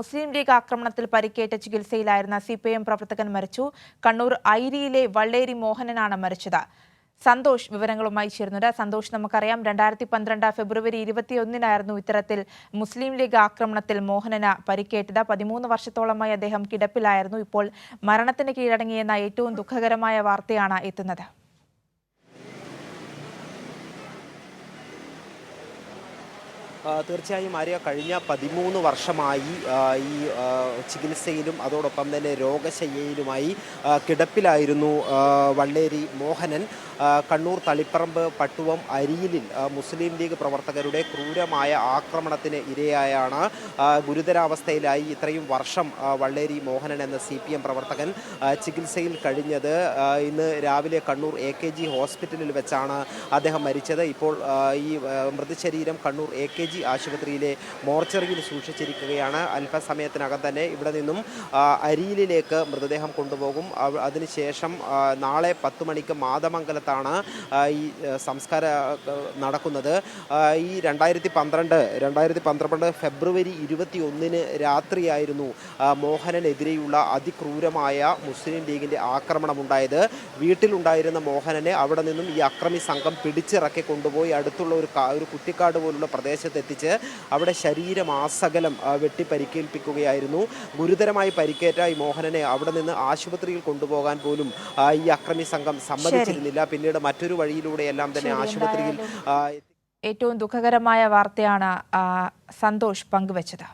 മുസ്ലിം league ആക്രമണത്തിൽ പരിക്കേറ്റ ചികിത്സയിലായിരുന്ന സി പി എം പ്രവർത്തകൻ മരിച്ചു. കണ്ണൂർ ഐരിയിലെ വള്ളേരി മോഹനനാണ് മരിച്ചത്. സന്തോഷ് വിവരങ്ങളുമായി ചേരുന്നുണ്ട്. സന്തോഷ് നമുക്കറിയാം രണ്ടായിരത്തി പന്ത്രണ്ട് ഫെബ്രുവരി ഇരുപത്തിയൊന്നിനായിരുന്നു ഇത്തരത്തിൽ മുസ്ലിം ലീഗ് ആക്രമണത്തിൽ മോഹനന് പരിക്കേറ്റത്. പതിമൂന്ന് വർഷത്തോളമായി അദ്ദേഹം കിടപ്പിലായിരുന്നു. ഇപ്പോൾ മരണത്തിന് കീഴടങ്ങിയെന്ന ഏറ്റവും ദുഃഖകരമായ വാർത്തയാണ് എത്തുന്നത്. തീർച്ചയായും ആര്യ കഴിഞ്ഞ പതിമൂന്ന് വർഷമായി ഈ ചികിത്സയിലും അതോടൊപ്പം തന്നെ രോഗശയ്യയിലുമായി കിടപ്പിലായിരുന്നു വള്ളേരി മോഹനൻ. കണ്ണൂർ തളിപ്പറമ്പ് പട്ടുവം അരിയിലിൽ മുസ്ലിം ലീഗ് പ്രവർത്തകരുടെ ക്രൂരമായ ആക്രമണത്തിന് ഇരയായാണ് ഗുരുതരാവസ്ഥയിലായി ഇത്രയും വർഷം വള്ളേരി മോഹനൻ എന്ന സി പി എം പ്രവർത്തകൻ ചികിത്സയിൽ കഴിഞ്ഞത്. ഇന്ന് രാവിലെ കണ്ണൂർ എ കെ ജി ഹോസ്പിറ്റലിൽ വെച്ചാണ് അദ്ദേഹം മരിച്ചത്. ഇപ്പോൾ ഈ മൃതശരീരം കണ്ണൂർ എ കെ ജി ആശുപത്രിയിലെ മോർച്ചറിയിൽ സൂക്ഷിച്ചിരിക്കുകയാണ്. അല്പസമയത്തിനകം തന്നെ ഇവിടെ നിന്നും അരിയിലേക്ക് മൃതദേഹം കൊണ്ടുപോകും. അതിനുശേഷം നാളെ പത്ത് മണിക്ക് മാതമംഗലത്താണ് ഈ സംസ്കാര നടക്കുന്നത്. ഈ രണ്ടായിരത്തി പന്ത്രണ്ട് രണ്ടായിരത്തി പന്ത്രണ്ട് ഫെബ്രുവരി ഇരുപത്തി ഒന്നിന് രാത്രിയായിരുന്നു മോഹനനെതിരെയുള്ള അതിക്രൂരമായ മുസ്ലിം ലീഗിന്റെ ആക്രമണമുണ്ടായത്. വീട്ടിലുണ്ടായിരുന്ന മോഹനനെ അവിടെ നിന്നും ഈ അക്രമി സംഘം പിടിച്ചിറക്കി കൊണ്ടുപോയി. അടുത്തുള്ള ഒരു കുട്ടിക്കാട് പോലുള്ള പ്രദേശത്ത് എത്തിച്ച് അവിടെ ശരീരം ആസകലം വെട്ടി പരിക്കേൽപ്പിക്കുകയായിരുന്നു ഗുരുതരമായി പരിക്കേറ്റ ഈ മോഹനനെ അവിടെ നിന്ന് ആശുപത്രിയിൽ കൊണ്ടുപോകാൻ പോലും ഈ അക്രമി സംഘം സമ്മതിച്ചിരുന്നില്ല. പിന്നീട് മറ്റൊരു വഴിയിലൂടെയെല്ലാം തന്നെ ആശുപത്രിയിൽ ഏറ്റവും ദുഃഖകരമായ വാർത്തയാണ് സന്തോഷ് പങ്കുവച്ചത്.